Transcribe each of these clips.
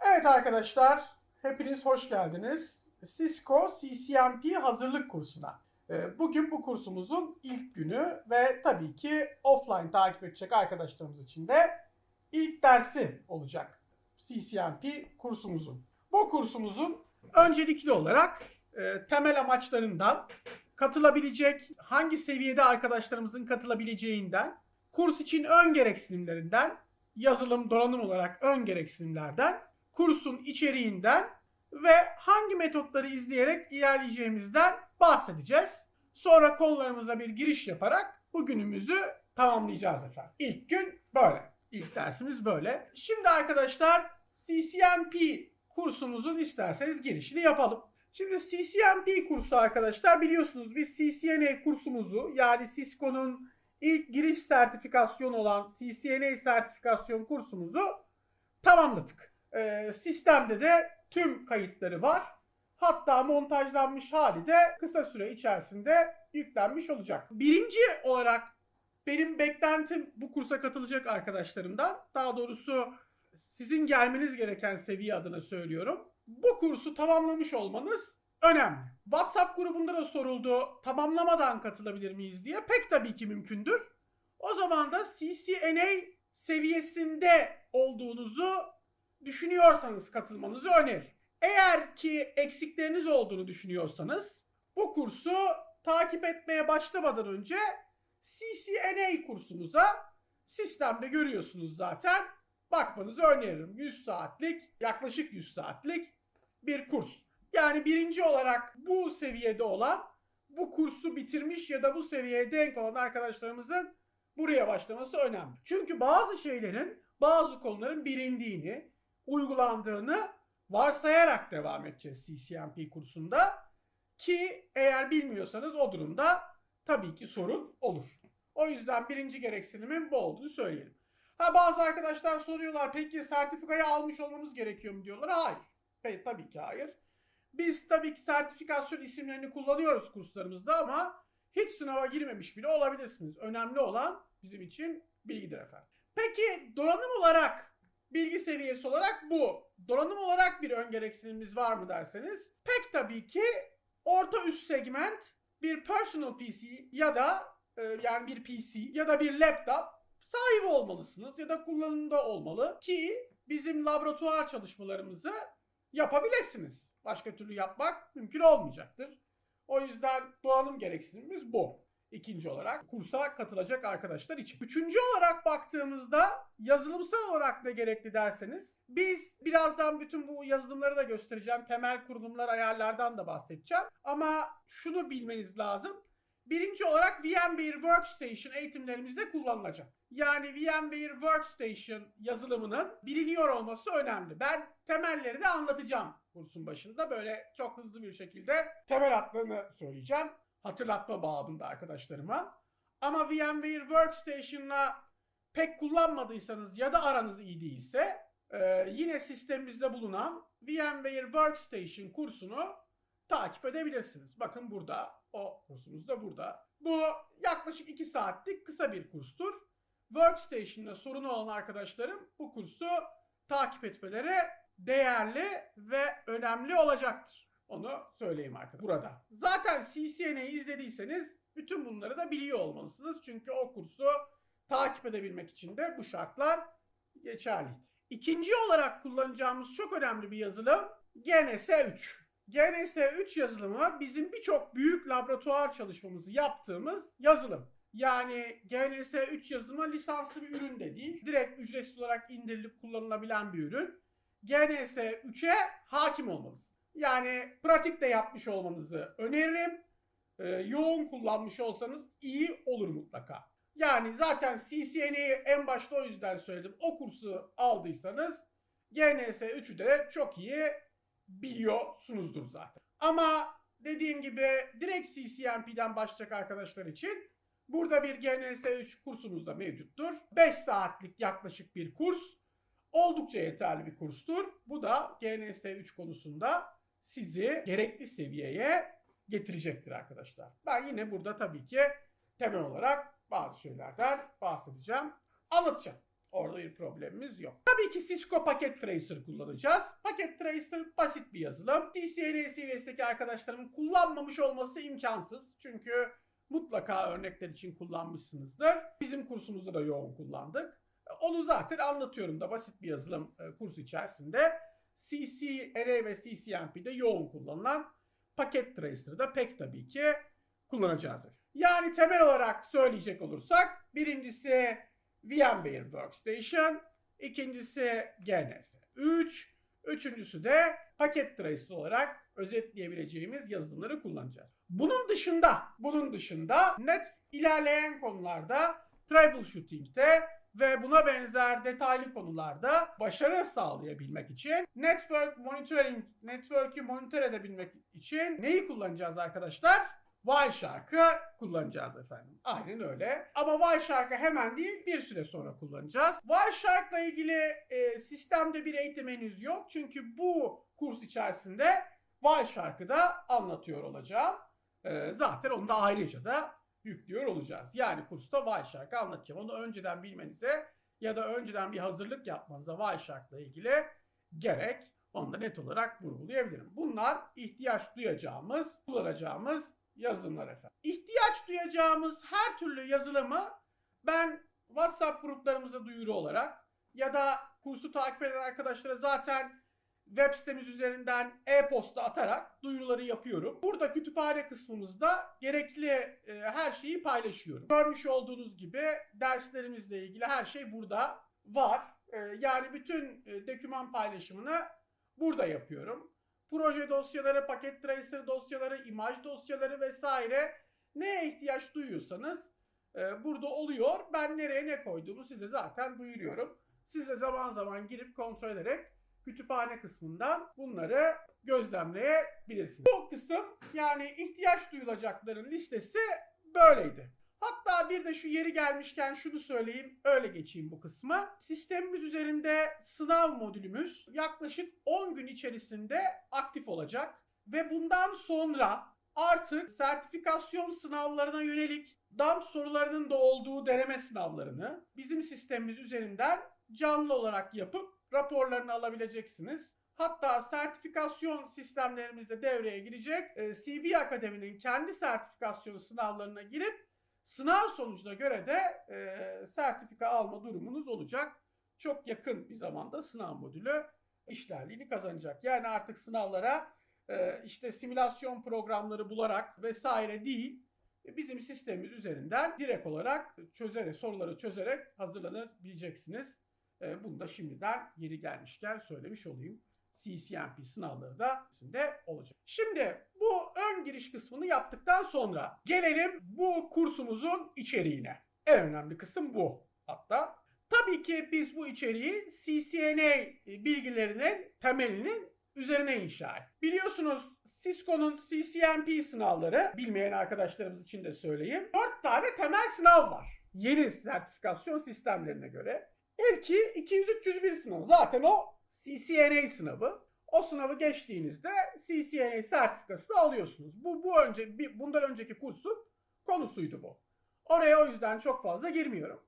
Evet arkadaşlar, hepiniz hoş geldiniz. Cisco CCNP hazırlık kursuna. Ee, Bugün bu kursumuzun ilk günü ve tabii ki offline takip edecek arkadaşlarımız için de ilk dersi olacak CCNP kursumuzun. Bu kursumuzun öncelikli olarak e, temel amaçlarından, katılabilecek hangi seviyede arkadaşlarımızın katılabileceğinden, kurs için ön gereksinimlerinden, yazılım donanım olarak ön gereksinimlerden, kursun içeriğinden ve hangi metotları izleyerek ilerleyeceğimizden bahsedeceğiz. Sonra konularımıza bir giriş yaparak bugünümüzü tamamlayacağız efendim. İlk gün böyle. İlk dersimiz böyle. Şimdi arkadaşlar CCNP kursumuzun isterseniz girişini yapalım. Şimdi CCNP kursu arkadaşlar biliyorsunuz biz CCNA kursumuzu yani Cisco'nun ilk giriş sertifikasyonu olan CCNA sertifikasyon kursumuzu tamamladık. Ee, sistemde de tüm kayıtları var. Hatta montajlanmış hali de kısa süre içerisinde yüklenmiş olacak. Birinci olarak benim beklentim bu kursa katılacak arkadaşlarımdan. Daha doğrusu sizin gelmeniz gereken seviye adına söylüyorum. Bu kursu tamamlamış olmanız önemli. WhatsApp grubunda da soruldu tamamlamadan katılabilir miyiz diye. Pek tabii ki mümkündür. O zaman da CCNA seviyesinde olduğunuzu düşünüyorsanız katılmanızı öneririm. Eğer ki eksikleriniz olduğunu düşünüyorsanız bu kursu takip etmeye başlamadan önce CCNA kursumuza sistemde görüyorsunuz zaten. Bakmanızı öneririm. 100 saatlik, yaklaşık 100 saatlik bir kurs. Yani birinci olarak bu seviyede olan, bu kursu bitirmiş ya da bu seviyeye denk olan arkadaşlarımızın buraya başlaması önemli. Çünkü bazı şeylerin, bazı konuların bilindiğini, uygulandığını varsayarak devam edeceğiz CCNP kursunda. Ki eğer bilmiyorsanız o durumda tabii ki sorun olur. O yüzden birinci gereksinimim bu olduğunu söyleyelim. Ha bazı arkadaşlar soruyorlar peki sertifikayı almış olmamız gerekiyor mu diyorlar. Hayır. Peki, tabii ki hayır. Biz tabii ki sertifikasyon isimlerini kullanıyoruz kurslarımızda ama hiç sınava girmemiş bile olabilirsiniz. Önemli olan bizim için bilgidir efendim. Peki donanım olarak bilgi seviyesi olarak bu. Donanım olarak bir ön gereksinimimiz var mı derseniz pek tabii ki orta üst segment bir personal PC ya da e, yani bir PC ya da bir laptop sahibi olmalısınız ya da kullanımda olmalı ki bizim laboratuvar çalışmalarımızı yapabilirsiniz. Başka türlü yapmak mümkün olmayacaktır. O yüzden donanım gereksinimimiz bu. İkinci olarak kursa katılacak arkadaşlar için. Üçüncü olarak baktığımızda yazılımsal olarak ne gerekli derseniz biz birazdan bütün bu yazılımları da göstereceğim. Temel kurulumlar ayarlardan da bahsedeceğim. Ama şunu bilmeniz lazım. Birinci olarak VMware Workstation eğitimlerimizde kullanılacak. Yani VMware Workstation yazılımının biliniyor olması önemli. Ben temelleri de anlatacağım kursun başında. Böyle çok hızlı bir şekilde temel hatlarını söyleyeceğim. Hatırlatma babında arkadaşlarıma. Ama VMware Workstation'la pek kullanmadıysanız ya da aranız iyi değilse e, yine sistemimizde bulunan VMware Workstation kursunu takip edebilirsiniz. Bakın burada o kursumuz da burada. Bu yaklaşık 2 saatlik kısa bir kurstur. Workstation'da sorunu olan arkadaşlarım bu kursu takip etmeleri değerli ve önemli olacaktır. Onu söyleyeyim arkadaşlar burada. Zaten CCNA'yı izlediyseniz bütün bunları da biliyor olmalısınız. Çünkü o kursu takip edebilmek için de bu şartlar geçerli. İkinci olarak kullanacağımız çok önemli bir yazılım GNS3. GNS3 yazılımı bizim birçok büyük laboratuvar çalışmamızı yaptığımız yazılım. Yani GNS3 yazılımı lisanslı bir ürün de değil. Direkt ücretsiz olarak indirilip kullanılabilen bir ürün. GNS3'e hakim olmalısınız. Yani pratikte yapmış olmanızı öneririm. Ee, yoğun kullanmış olsanız iyi olur mutlaka. Yani zaten CCNA'yı en başta o yüzden söyledim. O kursu aldıysanız GNS3'ü de çok iyi biliyorsunuzdur zaten. Ama dediğim gibi direkt CCNP'den başlayacak arkadaşlar için burada bir GNS3 kursumuz da mevcuttur. 5 saatlik yaklaşık bir kurs. Oldukça yeterli bir kurstur. Bu da GNS3 konusunda sizi gerekli seviyeye getirecektir arkadaşlar. Ben yine burada tabii ki temel olarak bazı şeylerden bahsedeceğim, anlatacağım. Orada bir problemimiz yok. Tabii ki Cisco Packet Tracer kullanacağız. Packet Tracer basit bir yazılım. CCNA seviyesindeki arkadaşlarımın kullanmamış olması imkansız. Çünkü mutlaka örnekler için kullanmışsınızdır. Bizim kursumuzda da yoğun kullandık. Onu zaten anlatıyorum da basit bir yazılım e, kursu içerisinde. CCNA ve CCNP'de yoğun kullanılan Packet Tracer'da pek tabii ki kullanacağız. Yani temel olarak söyleyecek olursak birincisi VMware Workstation, ikincisi GNS 3, üçüncüsü de Packet Tracer olarak özetleyebileceğimiz yazılımları kullanacağız. Bunun dışında, bunun dışında net ilerleyen konularda troubleshooting'te ve buna benzer detaylı konularda başarı sağlayabilmek için network monitoring, network'ü monitör edebilmek için neyi kullanacağız arkadaşlar? Wireshark'ı kullanacağız efendim. Aynen öyle. Ama Wireshark'ı hemen değil bir süre sonra kullanacağız. Wireshark'la ilgili e, sistemde bir eğitim henüz yok. Çünkü bu kurs içerisinde Wireshark'ı da anlatıyor olacağım. E, zaten onu da ayrıca da yüklüyor olacağız. Yani kursta Wireshark'ı anlatacağım. Onu önceden bilmenize ya da önceden bir hazırlık yapmanıza Wireshark'la ilgili gerek. Onu da net olarak vurgulayabilirim. Bunlar ihtiyaç duyacağımız, kullanacağımız yazılımlar efendim. İhtiyaç duyacağımız her türlü yazılımı ben WhatsApp gruplarımıza duyuru olarak ya da kursu takip eden arkadaşlara zaten web sitemiz üzerinden e-posta atarak duyuruları yapıyorum. Burada kütüphane kısmımızda gerekli e, her şeyi paylaşıyorum. Görmüş olduğunuz gibi derslerimizle ilgili her şey burada var. E, yani bütün e, doküman paylaşımını burada yapıyorum. Proje dosyaları, paket tracer dosyaları, imaj dosyaları vesaire neye ihtiyaç duyuyorsanız e, burada oluyor. Ben nereye ne koyduğumu size zaten duyuruyorum. Siz de zaman zaman girip kontrol ederek kütüphane kısmından bunları gözlemleyebilirsiniz. Bu kısım yani ihtiyaç duyulacakların listesi böyleydi. Hatta bir de şu yeri gelmişken şunu söyleyeyim, öyle geçeyim bu kısma. Sistemimiz üzerinde sınav modülümüz yaklaşık 10 gün içerisinde aktif olacak ve bundan sonra artık sertifikasyon sınavlarına yönelik DAM sorularının da olduğu deneme sınavlarını bizim sistemimiz üzerinden canlı olarak yapıp raporlarını alabileceksiniz. Hatta sertifikasyon sistemlerimizde devreye girecek. e, CB Akademi'nin kendi sertifikasyon sınavlarına girip sınav sonucuna göre de e, sertifika alma durumunuz olacak. Çok yakın bir zamanda sınav modülü işlerliğini kazanacak. Yani artık sınavlara e, işte simülasyon programları bularak vesaire değil, bizim sistemimiz üzerinden direkt olarak çözerek, soruları çözerek hazırlanabileceksiniz. E, bunu da şimdiden yeri gelmişken söylemiş olayım. CCNP sınavları da de olacak. Şimdi bu ön giriş kısmını yaptıktan sonra gelelim bu kursumuzun içeriğine. En önemli kısım bu hatta. Tabii ki biz bu içeriği CCNA bilgilerinin temelinin üzerine inşa ettik. Biliyorsunuz Cisco'nun CCNP sınavları, bilmeyen arkadaşlarımız için de söyleyeyim. 4 tane temel sınav var. Yeni sertifikasyon sistemlerine göre. İlki 200-301 sınavı. Zaten o CCNA sınavı. O sınavı geçtiğinizde CCNA sertifikası alıyorsunuz. Bu bu önce bir, bundan önceki kursun konusuydu bu. Oraya o yüzden çok fazla girmiyorum.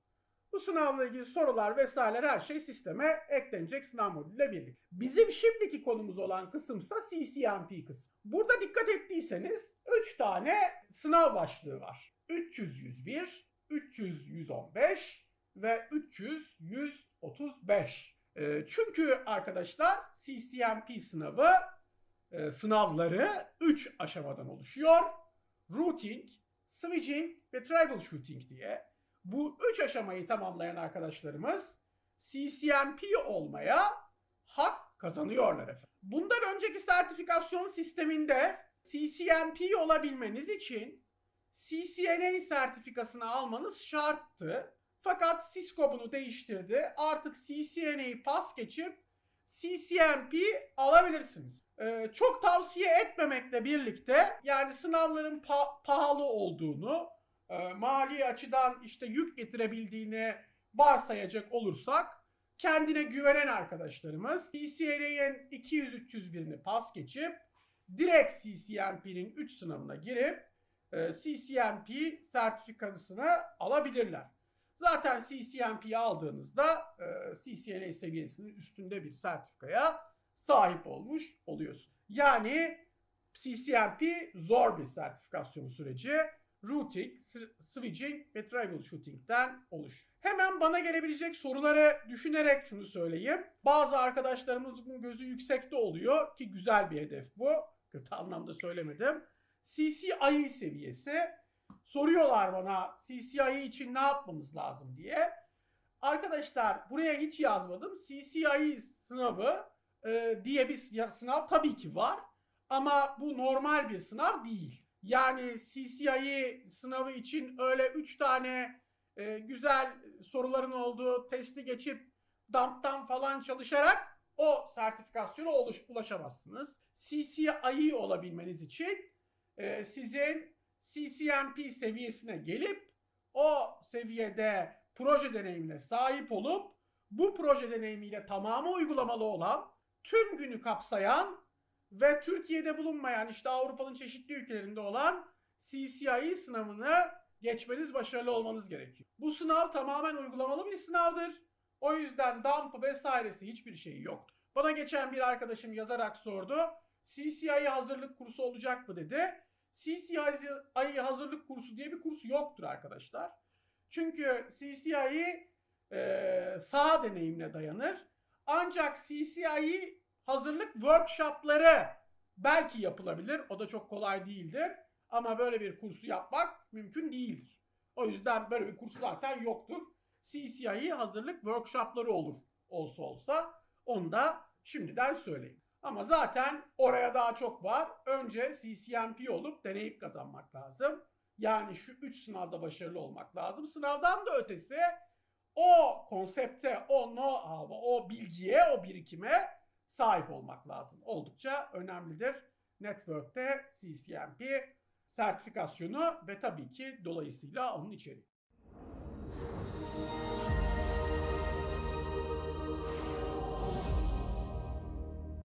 Bu sınavla ilgili sorular vesaire her şey sisteme eklenecek sınav modülüyle birlikte. Bizim şimdiki konumuz olan kısımsa CCNP kısmı. Burada dikkat ettiyseniz 3 tane sınav başlığı var. 300 101, 300 115 ve 300 135. E, çünkü arkadaşlar CCNP sınavı e, sınavları 3 aşamadan oluşuyor. Routing, switching ve troubleshooting diye. Bu 3 aşamayı tamamlayan arkadaşlarımız CCNP olmaya hak kazanıyorlar efendim. Bundan önceki sertifikasyon sisteminde CCNP olabilmeniz için CCNA sertifikasını almanız şarttı. Fakat Cisco bunu değiştirdi. Artık CCNA'yı pas geçip CCNP alabilirsiniz. Ee, çok tavsiye etmemekle birlikte yani sınavların pa- pahalı olduğunu, e, mali açıdan işte yük getirebildiğini varsayacak olursak kendine güvenen arkadaşlarımız CCNA'nın 200-301'ini pas geçip direkt CCNP'nin 3 sınavına girip e, CCNP sertifikasını alabilirler. Zaten CCNP'yi aldığınızda e, CCNA seviyesinin üstünde bir sertifikaya sahip olmuş oluyorsun. Yani CCNP zor bir sertifikasyon süreci. Routing, switching ve troubleshooting'den oluşuyor. Hemen bana gelebilecek soruları düşünerek şunu söyleyeyim. Bazı arkadaşlarımızın gözü yüksekte oluyor ki güzel bir hedef bu. Kötü anlamda söylemedim. CCIE seviyesi. Soruyorlar bana CCIE için ne yapmamız lazım diye. Arkadaşlar buraya hiç yazmadım. CCIE sınavı e, diye bir sı- sınav tabii ki var. Ama bu normal bir sınav değil. Yani CCIE sınavı için öyle 3 tane e, güzel soruların olduğu testi geçip DAMP'tan falan çalışarak o sertifikasyona oluş, ulaşamazsınız. CCIE olabilmeniz için e, sizin CCNP seviyesine gelip o seviyede proje deneyimine sahip olup bu proje deneyimiyle tamamı uygulamalı olan tüm günü kapsayan ve Türkiye'de bulunmayan işte Avrupa'nın çeşitli ülkelerinde olan CCIE sınavını geçmeniz başarılı olmanız gerekiyor. Bu sınav tamamen uygulamalı bir sınavdır. O yüzden dump vesairesi hiçbir şeyi yok. Bana geçen bir arkadaşım yazarak sordu. CCIE hazırlık kursu olacak mı dedi. CCIE hazırlık kursu diye bir kurs yoktur arkadaşlar. Çünkü CCIE e, sağ deneyimine dayanır. Ancak CCIE hazırlık workshopları belki yapılabilir. O da çok kolay değildir. Ama böyle bir kursu yapmak mümkün değildir. O yüzden böyle bir kurs zaten yoktur. CCIE hazırlık workshopları olur olsa olsa. Onu da şimdiden söyleyeyim. Ama zaten oraya daha çok var. Önce CCNP olup deneyip kazanmak lazım. Yani şu 3 sınavda başarılı olmak lazım. Sınavdan da ötesi o konsepte, o know-how'a, o bilgiye, o birikime sahip olmak lazım. Oldukça önemlidir. Network'te CCNP sertifikasyonu ve tabii ki dolayısıyla onun içeriği.